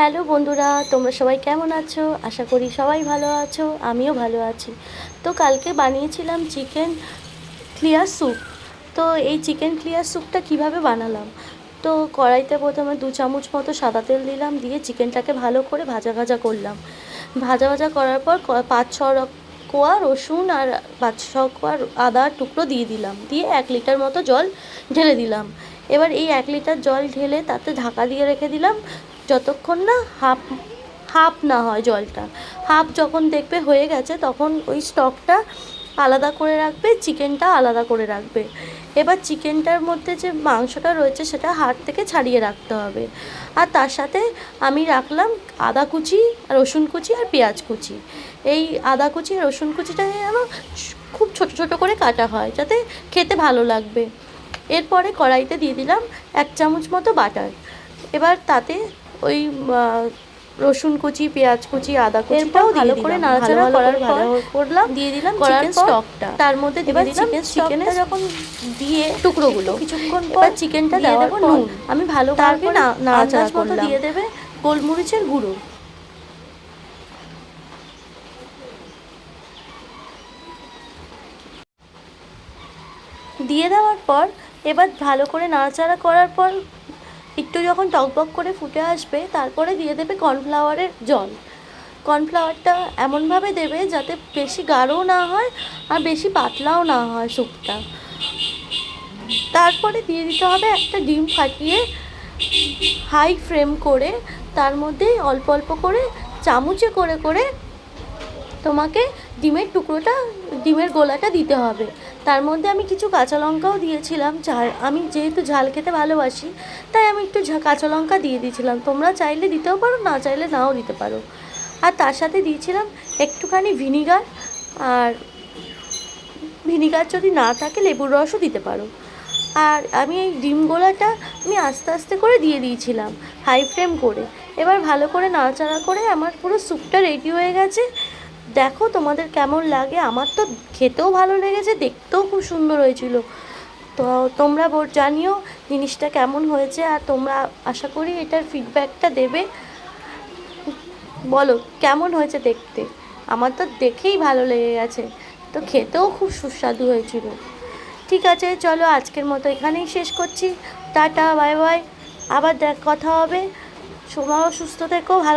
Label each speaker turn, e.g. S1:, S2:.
S1: Hello বন্ধুরা, তোমরা সবাই কেমন আছো? আশা করি সবাই ভালো আছো, আমিও ভালো আছি। তো কালকে বানিয়েছিলাম চিকেন ক্লিয়ার স্যুপ। তো এই চিকেন ক্লিয়ার স্যুপটা কীভাবে বানালাম? তো কড়াইতে প্রথমে দু চামচ মতো সাদা তেল দিলাম, দিয়ে চিকেনটাকে ভালো করে ভাজা ভাজা করলাম। ভাজা ভাজা করার পর পাঁচ ছ কোয়া রসুন আর পাঁচ ছ কোয়া আদার টুকরো দিয়ে দিলাম। দিয়ে এক লিটার মতো জল ঢেলে দিলাম। এবার এই এক লিটার জল ঢেলে তাতে ঢাকা দিয়ে রেখে দিলাম। যতক্ষণ না হাফ হাফ না হয় জলটা, হাফ যখন দেখবে হয়ে গেছে তখন ওই স্টকটা আলাদা করে রাখবে, চিকেনটা আলাদা করে রাখবে। এবার চিকেনটার মধ্যে যে মাংসটা রয়েছে সেটা হাড় থেকে ছাড়িয়ে রাখতে হবে। আর তার সাথে আমি রাখলাম আদা কুচি, রসুন কুচি আর পেঁয়াজ কুচি। এই আদা কুচি আর রসুন কুচিটা যেন খুব ছোট ছোট করে কাটা হয় যাতে খেতে ভালো লাগবে। এরপরে কড়াইতে দিয়ে দিলাম এক চামচ মতো বাটার। এবার তাতে ওই রসুন কুচি পেঁয়াজ কুচি আদা কুচিটাও ভালো করে নাড়াচাড়া করার পর করলাম। দিয়ে দিলাম চিকেন স্টকটা তার মধ্যে দিয়ে দিলাম
S2: চিকেন
S1: চিকেনের যখন দিয়ে টুকরোগুলো
S2: কিছুক্ষণ পর
S1: চিকেনটা
S2: দিয়ে
S1: দেওয়ার পর
S2: নুন।
S1: আমি ভালো করে নাড়াচাড়া করলাম। দিয়ে দেবে গোলমরিচের গুঁড়ো। দিয়ে দেওয়ার পর এবার ভালো করে নাড়াচাড়া করার পর একটু যখন টকবক করে ফুটে আসবে, তারপরে দিয়ে দেবে কর্নফ্লাওয়ারের জল। কর্নফ্লাওয়ারটা এমনভাবে দেবে যাতে বেশি গাঢ়ও না হয় আর বেশি পাতলাও না হয় স্যুপটা তারপরে দিয়ে দিতে হবে একটা ডিম ফাটিয়ে হাই ফ্রেম করে, তার মধ্যে অল্প অল্প করে চামচে করে করে তোমাকে ডিমের টুকরোটা, ডিমের গোলাটা দিতে হবে। তার মধ্যে আমি কিছু কাঁচা লঙ্কাও দিয়েছিলাম ঝাল আমি যেহেতু ঝাল খেতে ভালোবাসি, তাই আমি একটু কাঁচা লঙ্কা দিয়ে দিয়েছিলাম। তোমরা চাইলে দিতেও পারো, না চাইলে নাও দিতে পারো। আর তার সাথে দিয়েছিলাম একটুখানি ভিনিগার, আর ভিনিগার যদি না থাকে, লেবুর রসও দিতে পারো। আর আমি এই ডিম গোলাটা আমি আস্তে আস্তে করে দিয়ে দিয়েছিলাম, হাই ফ্লেম করে। এবার ভালো করে নাড়াচাড়া করে আমার পুরো স্যুপটা রেডি হয়ে গেছে। দেখো তোমাদের কেমন লাগে? আমার তো খেতেও ভালো লেগেছে, দেখতেও খুব সুন্দর হয়েছিল। তো তোমরা জানিও জিনিসটা কেমন হয়েছে আর তোমরা আশা করি এটার ফিডব্যাকটা দেবে। বলো, কেমন হয়েছে দেখতে? আমার তো দেখেই ভালো লেগে গেছে। তো খেতেও খুব সুস্বাদু হয়েছিল। ঠিক আছে, চলো আজকের মতো এখানেই শেষ করছি। Tata, bye bye. আবার দেখ, কথা হবে। সময় সুস্থ থেকো, ভালো